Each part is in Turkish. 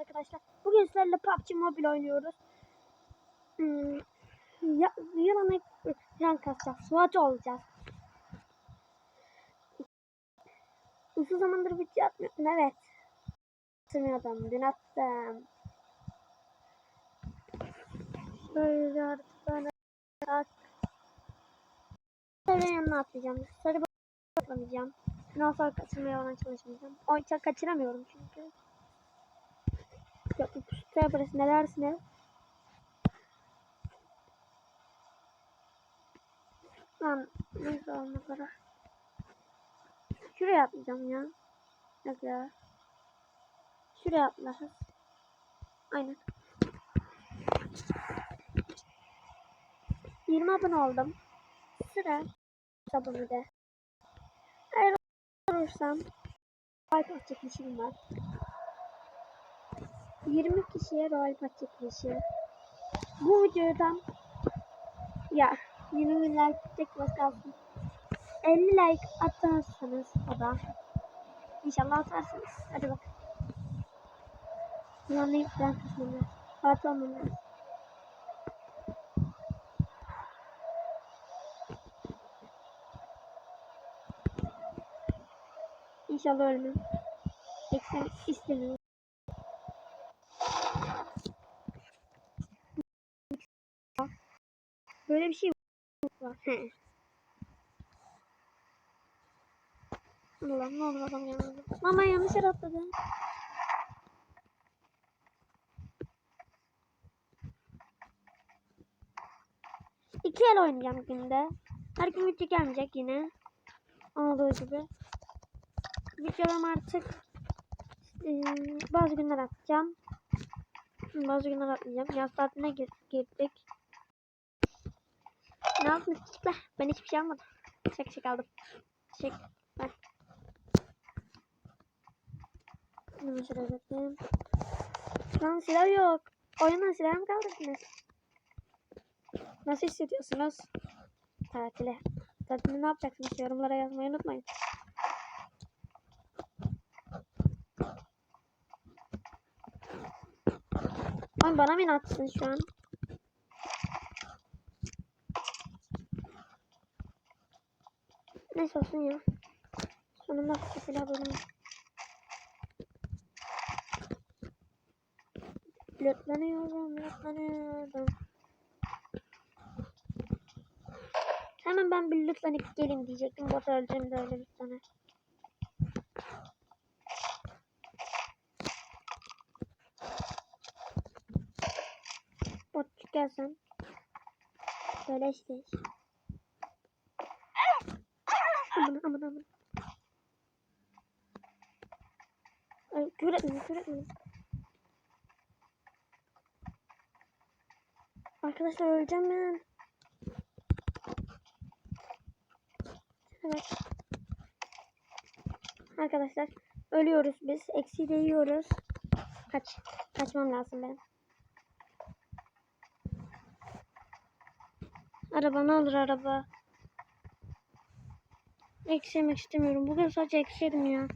arkadaşlar. Bugün sizlerle PUBG Mobile oynuyoruz. Hmm, ya, yılanı rank kasacağız. SWAT olacağız. Uzun zamandır video atmıyorum. Evet. Hatırlıyordum. Dün attım. Böyle artık at. Sarı yanına atlayacağım. Sarı atlamayacağım. Sonra kaçırmaya olan çalışmayacağım. O çok kaçıramıyorum çünkü. Yok, Şuraya burası ne dersiniz? Lan neyse olmaları. Şuraya atlayacağım ya. Yok ya. Şuraya atlarız. Aynen. 20 abone oldum. Sıra sabunu de. Eğer olursam Royal çekilişim var. 20 kişiye Royal çekilişi. Bu videodan ya 20 like tek kalsın. 50 like atarsanız o da İnşallah atarsınız. Hadi bak. Yanlayıp ben kısmını. Fatih olmam. İnşallah ölmem. Eksen istemiyorum. Böyle bir şey He. Allah ne olur adam yanıldı. Mama yanlış yere atladı. İki el oynayacağım günde. Her gün video gelmeyecek yine. Olduğu gibi. Videolarım artık e, bazı günler atacağım. Bazı günler atmayacağım. Yaz tatiline gir girdik. Ne yaptın çocuklar? Ben hiçbir şey almadım. Çek çek aldım. Çek. Bak. Hemen şuraya bakayım. Lan silah yok. Oyundan silah mı kaldırdınız? Nasıl hissediyorsunuz? Tatile. Tatilde ne yapacaksınız? Yorumlara yazmayı unutmayın. Ay bana mı inatsın şu an? Neyse olsun ya. Sonunda şu silah buldum. Lütlanıyorum, lütlanıyorum. Hemen ben bir lütlanıp gelin diyecektim. Bot öldürüm de öyle lütlanır. Bot gelsen. Böyle işte. Aman aman aman. Ay küfür etmeyin küfür etmeyin. Arkadaşlar öleceğim ben. Evet. Arkadaşlar ölüyoruz biz. Eksi de yiyoruz. Kaç. Kaçmam lazım ben. Araba ne olur araba. Eksi istemiyorum. Bugün sadece eksi ya.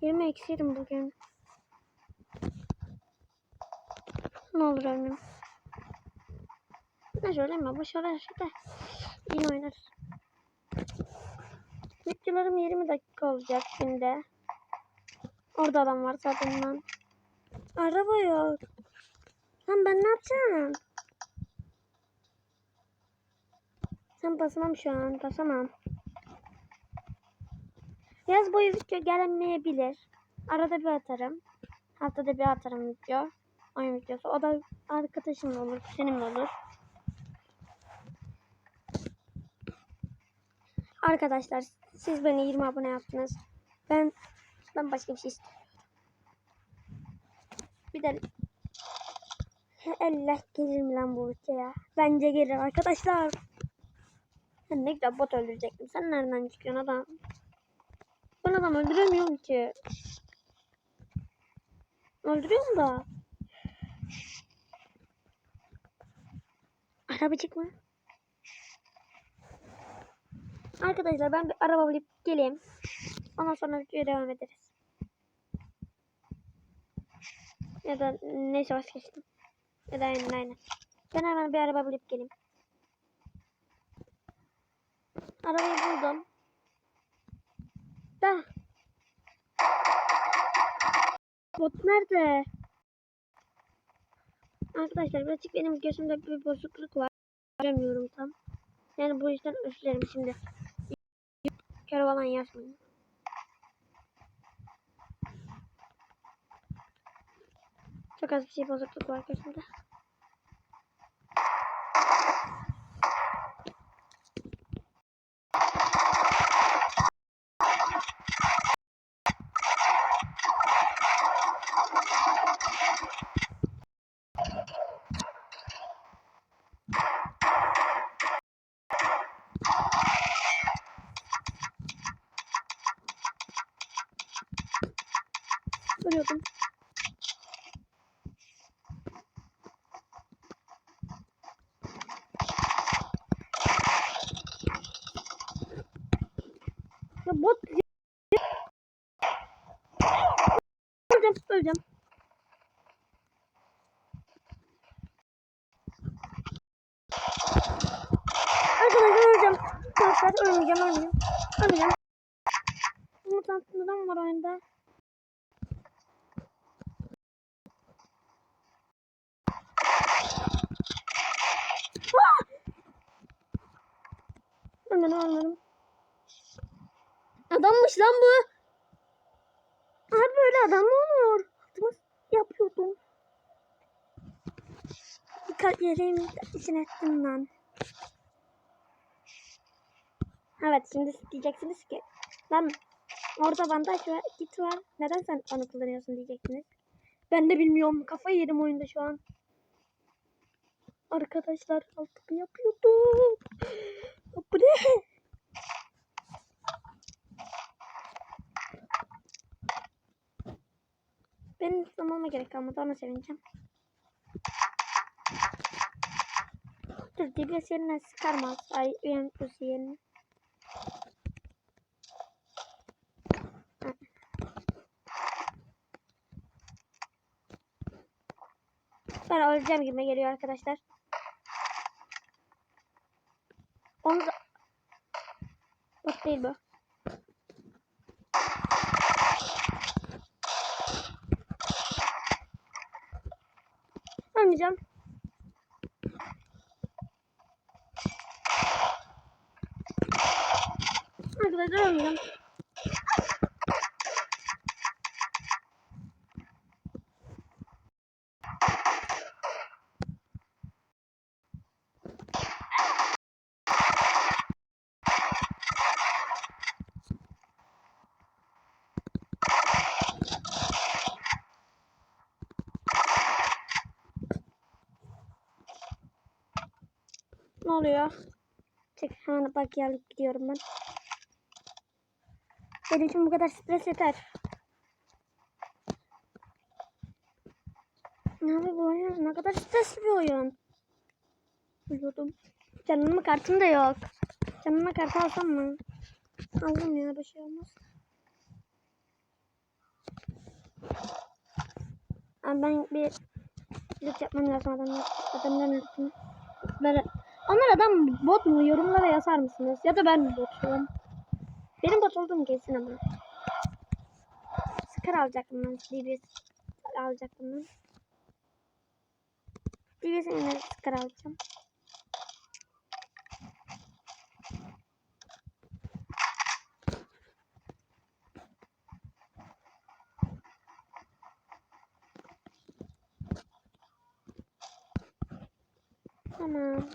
20 eksi bugün. Ne olur ölmem. Ne söyleme boş ver işte. İyi oynarız. Videolarım 20 dakika olacak şimdi. Orada adam var zaten lan. Araba yok. Lan ben ne yapacağım? Sen basamam şu an. Basamam. Yaz boyu video gelmeyebilir. Arada bir atarım. Haftada bir atarım video. Oyun videosu. O da arkadaşımla olur. Seninle olur. Arkadaşlar siz beni 20 abone yaptınız. Ben ben başka bir şey istemiyorum. Bir de Allah gelir mi lan bu ülkeye? Bence gelir arkadaşlar. Sen ne güzel bot öldürecektim. Sen nereden çıkıyorsun adam? Ben adam öldüremiyorum ki. Öldürüyorum da. Araba çıkma. Arkadaşlar ben bir araba bulup geleyim. Ondan sonra videoya devam ederiz. Ya da neyse vazgeçtim. Ya da aynen aynen. Ben hemen bir araba bulup geleyim. Arabayı buldum. Da. Bot nerede? Arkadaşlar birazcık benim gözümde bir bozukluk var. Göremiyorum tam. Yani bu yüzden özür dilerim şimdi. Kör yazmayın. Çok az bir şey bozukluk var gözümde. Ölüyordum. Ya bot Öleceğim, öleceğim. Arkadaşlar öleceğim. Arkadaşlar ölmeyeceğim, ölmeyeceğim. Ölmeyeceğim. Mutant neden var oyunda? Ah! Ölmedim, ölmedim. Adammış lan bu. Abi böyle adam mı olur? Altıma yapıyordum. Yerim için ettim lan. Evet şimdi diyeceksiniz ki lan orada bandaj var, kit var. Neden sen onu kullanıyorsun diyeceksiniz. Ben de bilmiyorum. Kafayı yedim oyunda şu an. Arkadaşlar altımı yapıyordum. Bu ne? Benim tutmama gerek kalmadı ona sevineceğim. Dur DBS yerine sıkarmaz. Ay UMP'si yerine. Ben öleceğim gibi geliyor arkadaşlar. Onu da... Bak değil bu. Ölmeyeceğim. Arkadaşlar ölmeyeceğim. Ne oluyor? Çek hemen bak yerlik gidiyorum ben. Benim için bu kadar stres yeter. Ne abi bu oyun ne kadar stresli bir oyun. Üzüldüm. Canımın kartım da yok. Canıma kart alsam mı? Aldım ya bir şey olmaz. Abi ben bir loot yapmam lazım adamlar. Adamların lootunu. Böyle onlar adam bot mu? Yorumlara yazar mısınız? Ya da ben botum? Benim bot olduğum kesin ama. Scar alacaktım ben. DBS alacaktım ben. DBS'e yine Scar alacağım. Tamam.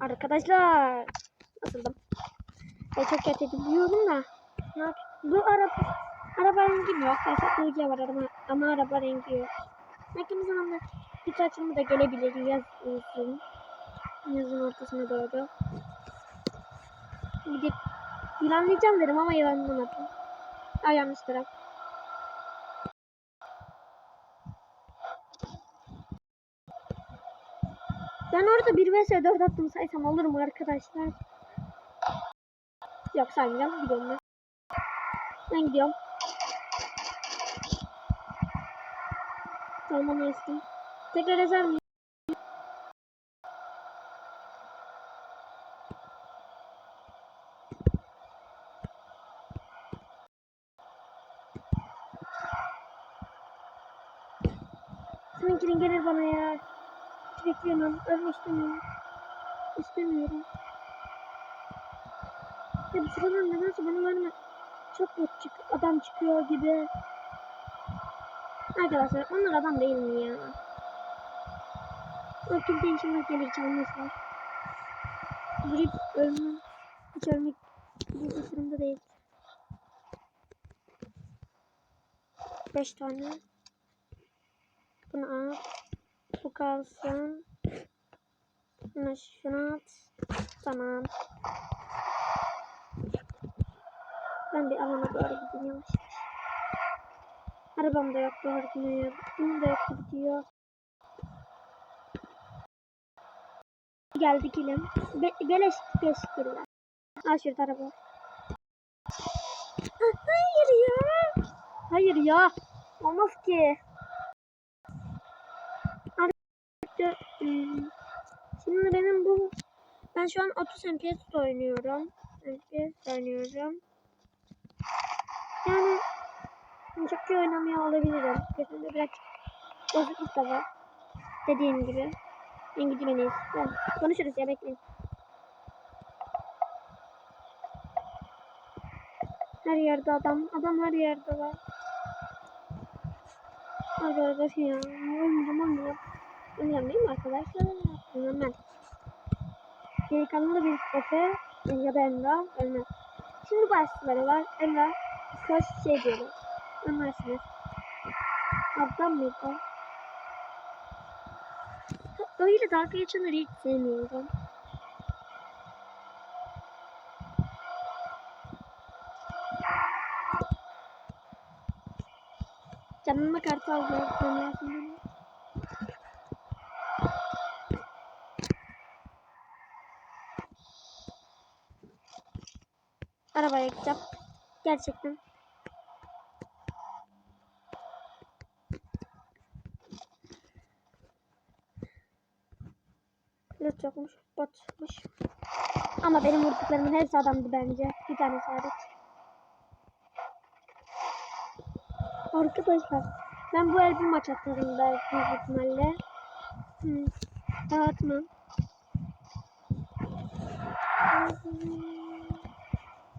Arkadaşlar. Nasıldım? Ben çok kötü biliyorum da. Ne yap- Bu araba araba rengi yok. Esatlıca var araba, ama araba rengi yok. Belki bir zamanda açılımı da gelebilir yazın. Yazın ortasına doğru. Gidip yılanlayacağım dedim ama yılanlamadım. Ay yanlış taraf. Ben orada 1 vs 4 attım saysam olur mu arkadaşlar? Yok saymayacağım. Gidiyorum ben. Ben gidiyorum. Tamam açtım. Tekrar yazar mıyım? Seninkinin gelir bana ya. Hiç bekliyorum. Ölmek istemiyorum. İstemiyorum. Ya bu sıralar nedense bana verme. Çok bot çık adam çıkıyor gibi. Arkadaşlar onlar adam değil mi ya? O kimse içimden gelir çalmışlar. Vurup ölmem. Hiç ölmek bu sırımda değil. Beş tane. Bunu at. Bu kalsın. Bunu şuna at. Tamam. Ben bir alana doğru gideyim. Arabam da yok doğru gidiyor. Bunun da yok gidiyor. Geldik ilim. Be beleş geçtiler. Al şurada araba. Ah, Hayır ya. Hayır ya. Olmaz ki. Hmm, Şimdi benim bu ben şu an 30 FPS oynuyorum. FPS oynuyorum. Yani çok iyi oynamıyor olabilirim. Gözümde biraz bozukluk da var. Dediğim gibi. Ben gideyim en iyisi. Konuşuruz ya bekleyin. Her yerde adam. Adam her yerde var. Arkadaşlar ya. Olmayacağım olmayacağım. Olmayacağım değil mi arkadaşlar? Ölmem ben. Delikanlı bir Efe ya da Emrah ölmez. Şimdi başlıkları var. Emrah kaç şey diyor. Anlarsınız. Ablam mıydı? Öyle dalga geçenleri hiç sevmiyorum. Canıma kartal gördüm lazım. Arabaya gideceğim. Gerçekten. Yokmuş. Botmuş. Ama benim vurduklarımın hepsi adamdı bence. Bir tane hariç. Arkadaşlar ben bu el bir maç atarım belki büyük ihtimalle. Hmm. Dağıtmam.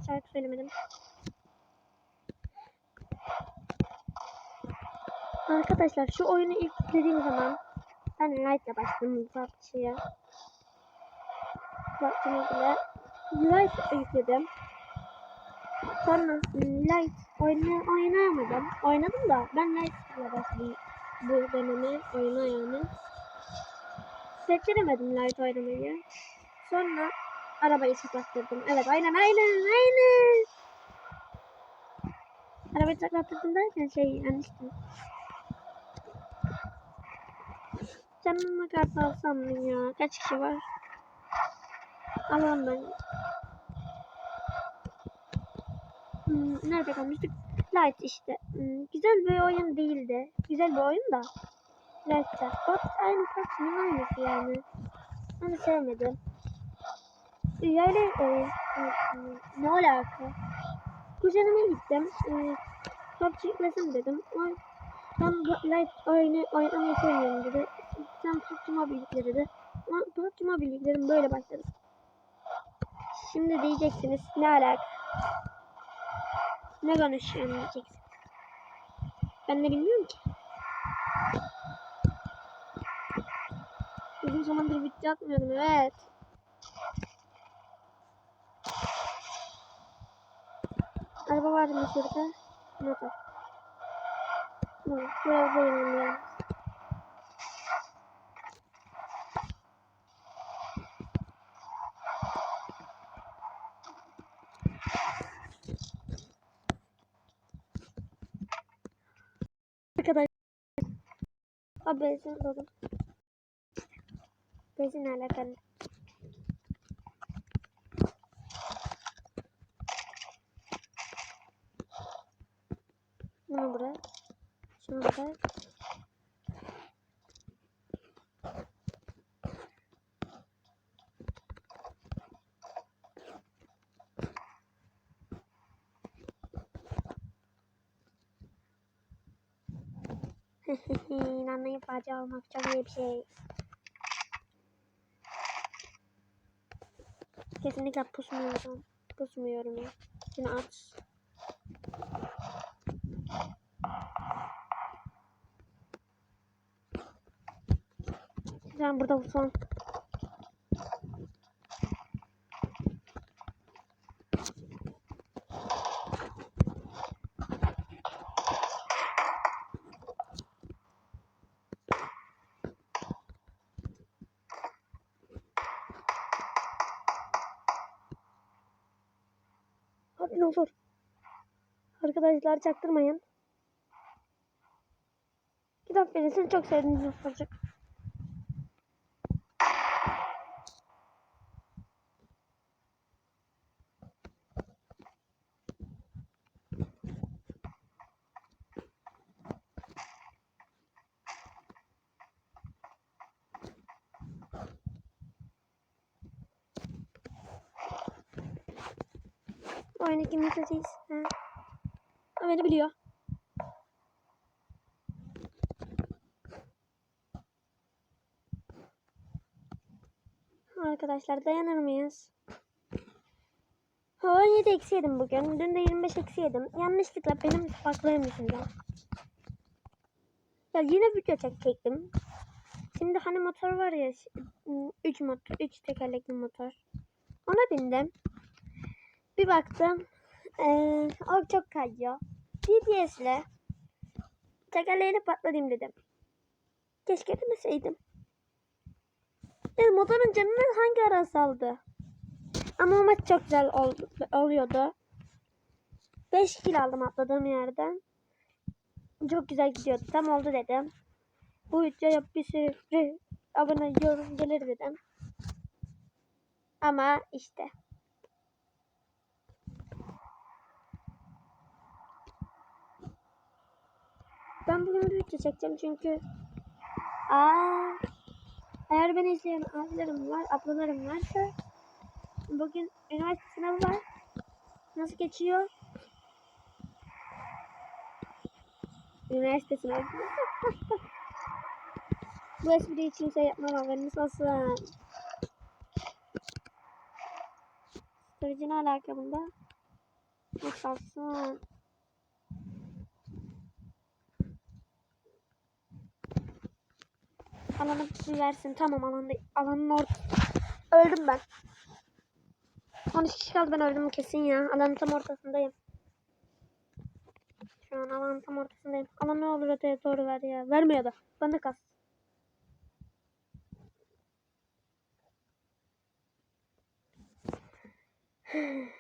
Şarkı söylemedim. Arkadaşlar şu oyunu ilk yüklediğim zaman ben Light'la başladım PUBG'ye. PUBG'ye bile Light yükledim. Sonra Light oyna oynayamadım. Oynadım da ben Light'la başladım bu döneme oyuna yani. Seçemedim Light oynamayı. Sonra arabayı saklattırdım. Evet aynen aynen aynen. Arabayı saklattırdım derken şey yanlıştı. Canıma kart alsam ya? Kaç kişi var? Alalım ben. Hmm, nerede kalmıştık? Light işte. Hmm, güzel bir oyun değildi. Güzel bir oyun da. Light'ta. Bak aynı PUBG'nin aynısı yani. Onu sevmedim. Yani e, e, ne alaka? Kuzenime gittim. E, PUBG yüklesim dedim. O, ben Light oyunu oynamayı sevmiyorum dedi. Sen PUBG Mobile yükle dedi. PUBG Mobile yükledim böyle başladım. Şimdi diyeceksiniz ne alaka? Ne konuşuyorsun diyeceksiniz. Ben de bilmiyorum ki. Uzun zamandır video atmıyordum evet. Araba var mı şurada? Motor. Şuraya koyalım ya. Arkadaşlar. Abi benzin buldum. Benzinle alakalı. Bunu bırak. Şunu bırak. Anlayıp bacı olmak çok iyi bir şey. Kesinlikle pusmuyorum. Pusmuyorum ya. Şimdi at. Ben burada son. Ne olur. Arkadaşlar çaktırmayın. Kitap verirsin çok sevdiğiniz olacak. İzlediyiz? Ha. Beni biliyor. Arkadaşlar dayanır mıyız? 17 eksi yedim bugün. Dün de 25 eksi yedim. Yanlışlıkla benim farklıyım yüzünden. Ya yine video çekecektim. Şimdi hani motor var ya 3 motor, 3 tekerlekli motor. Ona bindim. Bir baktım. O çok kayıyor. GPS'le tekerleğini patlatayım dedim. Keşke demeseydim. Yani motorun canını hangi ara saldı? Ama o maç çok güzel oldu, oluyordu. 5 kilo aldım atladığım yerden. Çok güzel gidiyordu. Tam oldu dedim. Bu videoya bir sürü abone yorum gelir dedim. Ama işte. Ben bugün video çekeceğim çünkü Aa, eğer beni izleyen abilerim var, ablalarım varsa bugün üniversite sınavı var. Nasıl geçiyor? Üniversite sınavı. Bu espriyi hiç kimse yapmam haberiniz olsun. Sürücü ne alaka bunda? Nasıl olsun? Alanı bir versin. Tamam alanda, alanın orta. Öldüm ben. 13 kişi kaldı ben öldüm kesin ya. Alanın tam ortasındayım. Şu an alanın tam ortasındayım. Alan ne olur öteye doğru ver ya. Vermiyor da. Bana kas.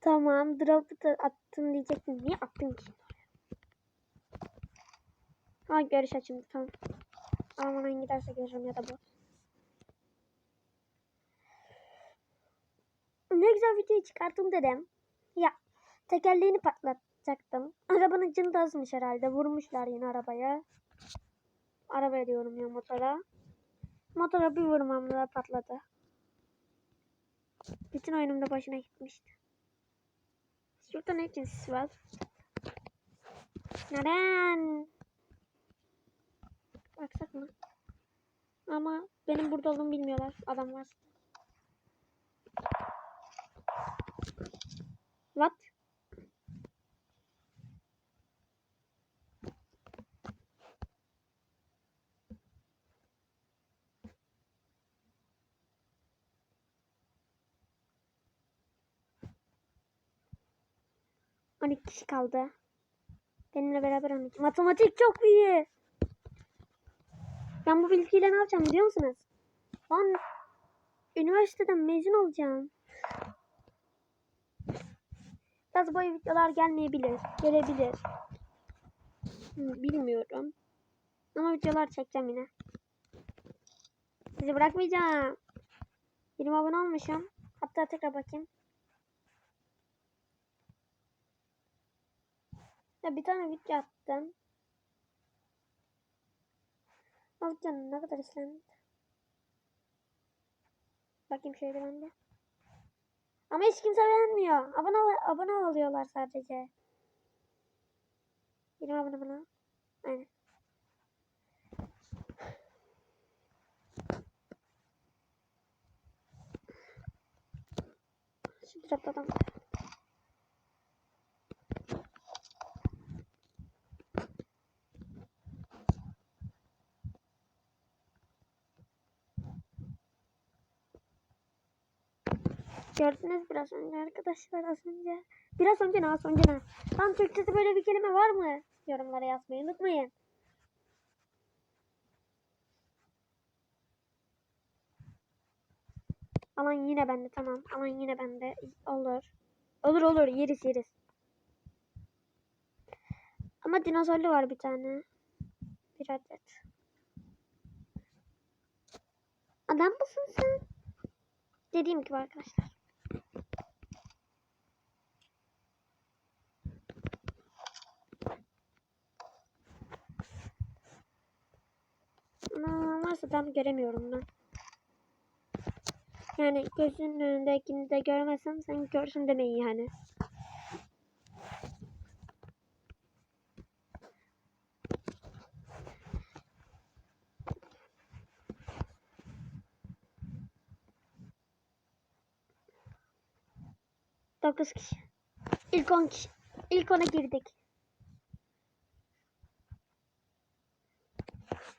tamam. Drop'u da attım diyecektim. Niye attın ki? Ha görüş açımdı tamam. Almadan giderse görürüm ya da bu. Ne güzel video çıkarttım dedim. Ya tekerleğini patlatacaktım. Arabanın canı da azmış herhalde. Vurmuşlar yine arabaya. Arabaya diyorum ya motora. Motora bir vurmamla patladı. Bütün oyunum da başına gitmişti. Şurada ne için sis var? Neden? Baksak mı? Ama benim burada olduğumu bilmiyorlar. Adam var. What? On iki kişi kaldı. Benimle beraber 12. Matematik çok iyi. Ben bu bilgiyle ne yapacağım biliyor musunuz? Ben üniversiteden mezun olacağım. Biraz boy videolar gelmeyebilir. Gelebilir. Bilmiyorum. Ama videolar çekeceğim yine. Sizi bırakmayacağım. 20 abone olmuşum. Hatta tekrar bakayım. Ya bir tane video attım. Al canım ne kadar izlendi. Bakayım şöyle ben de. Ama hiç kimse beğenmiyor. Abone, abone oluyorlar sadece. Benim abone bana. Aynen. Şimdi topladım. Gördünüz biraz önce arkadaşlar az önce. Biraz önce ne az önce ne? Tam Türkçe'de böyle bir kelime var mı? Yorumlara yazmayı unutmayın. Alan yine bende tamam. Alan yine bende. Olur. Olur olur yeriz yeriz. Ama dinozorlu var bir tane. Bir adet. Adam mısın sen? Dediğim gibi arkadaşlar. Varsa tam göremiyorum ben. Yani gözünün önündekini de görmezsem sen görsün demeyin yani. Dokuz kişi. İlk on kişi. İlk ona girdik.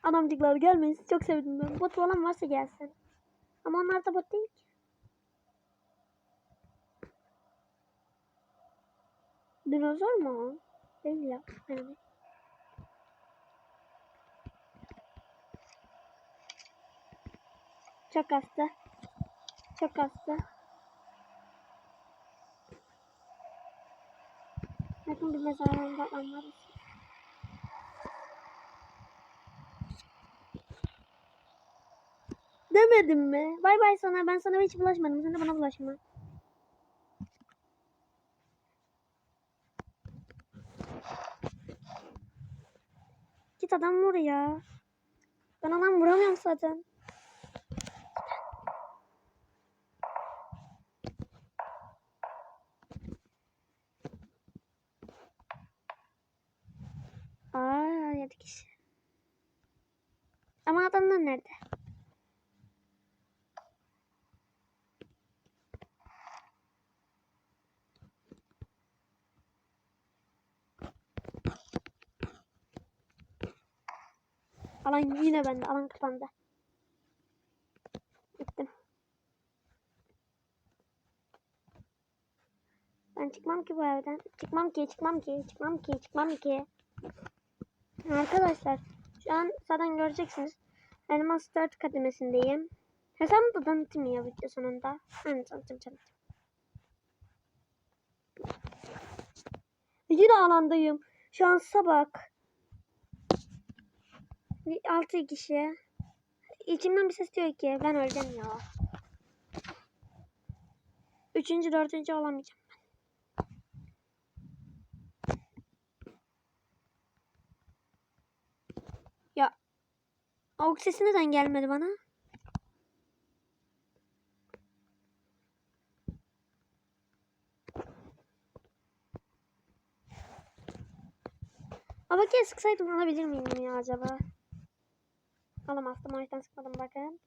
Adamcıklar gelmeyin. Sizi Çok sevdim ben. Bot falan varsa gelsin. Ama onlar da bot değil ki. Dinozor mu? Değil ya. Yani. Çok hasta. Çok hasta. Bakın bir mezarlarında adamlar. Demedim mi? Bay bay sana. Ben sana hiç bulaşmadım. Sen de bana bulaşma. Git adam vur ya. Ben adam vuramıyorum zaten. Aa, yedi kişi. Ama adamlar nerede? Alan yine bende. Alan kapandı. Gittim. Ben çıkmam ki bu evden. Çıkmam ki, çıkmam ki, çıkmam ki, çıkmam ki. Arkadaşlar şu an zaten göreceksiniz. Elmas 4 kademesindeyim. Hesabımı da tanıtayım ya video sonunda. Hani tanıtım tanıtım. Yine alandayım. Şansa bak. 6 kişi. İçimden bir ses diyor ki ben öleceğim ya. Üçüncü, dördüncü olamayacağım ben. Ya avuk sesi neden gelmedi bana? Ama keşke sıksaydım alabilir miyim ya acaba? Alamazdım o yüzden sıkmadım bakın.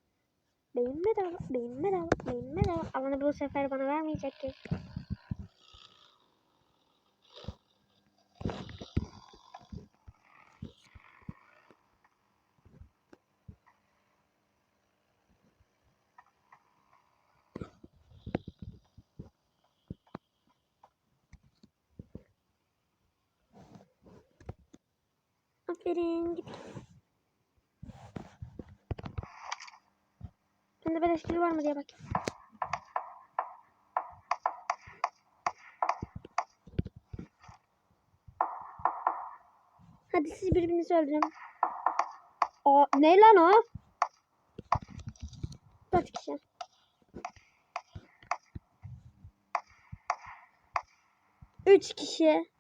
Beyin bedava, beyin bedava, beyin bedava. Alanı bu sefer bana vermeyecek ki. Aferin git. Bende beleş kill var mı diye bakayım. Hadi siz birbirinizi öldürün. O ne lan o? Dört kişi. Üç kişi.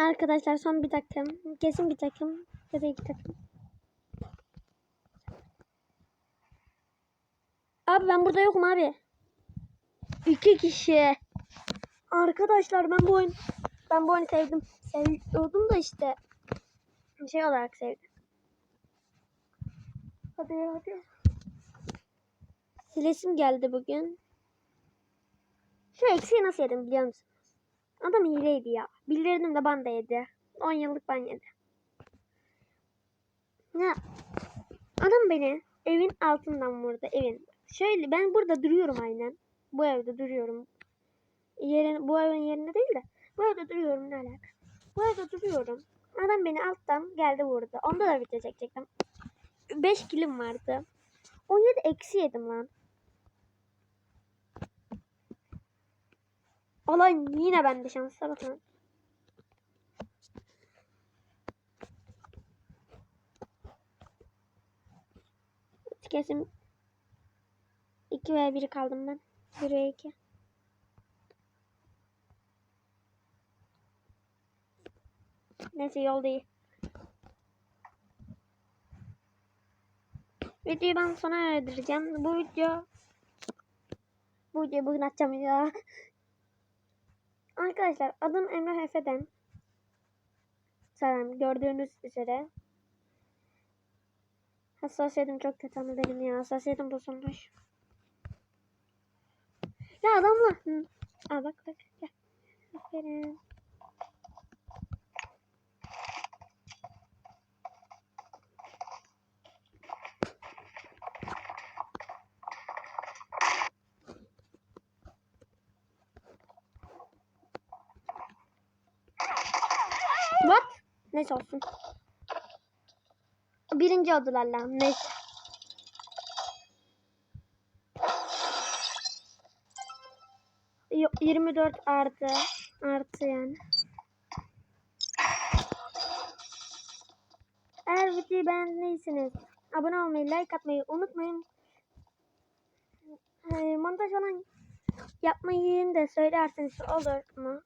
Arkadaşlar son bir takım. Kesin bir takım. Ya da iki takım. Abi ben burada yokum abi. İki kişi. Arkadaşlar ben bu oyun ben bu oyunu sevdim. Seviyordum da işte şey olarak sevdim. Hadi hadi. Silesim geldi bugün. Şu eksiği nasıl yedim biliyor musunuz? Adam hileydi ya. Bildirdim de ban da yedi. 10 yıllık ban yedi. Ya adam beni evin altından vurdu evin. Şöyle ben burada duruyorum aynen. Bu evde duruyorum. Yerin, bu evin yerinde değil de bu evde duruyorum ne alaka? Bu evde duruyorum. Adam beni alttan geldi vurdu. Onda da video çekecektim. 5 kilim vardı. 17 eksi yedim lan. Olay yine bende şansa bakın. Kesin 2 veya 1 kaldım ben. 1 ve 2. Neyse yol değil. Videoyu ben sona erdireceğim. Bu video bu videoyu bugün atacağım ya. Arkadaşlar adım Emrah Efe'den. Selam gördüğünüz üzere. Hassasiyetim çok kötü ama benim ya. Hassasiyetim bozulmuş. Ya adamla. Hı. Aa bak bak. Gel. Aferin. What? Neyse olsun. Birinci oldular lan. Neyse. Yok 24 artı. Artı yani. Eğer videoyu beğendiyseniz abone olmayı, like atmayı unutmayın. Ee, montaj falan yapmayı da söylerseniz olur mu?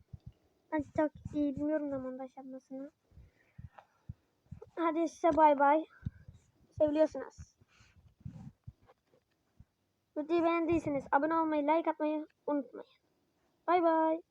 Ben çok iyi bilmiyorum da montaj yapmasını. Hadi size bay bay. Seviliyorsunuz. Videoyu beğendiyseniz abone olmayı, like atmayı unutmayın. Bay bay.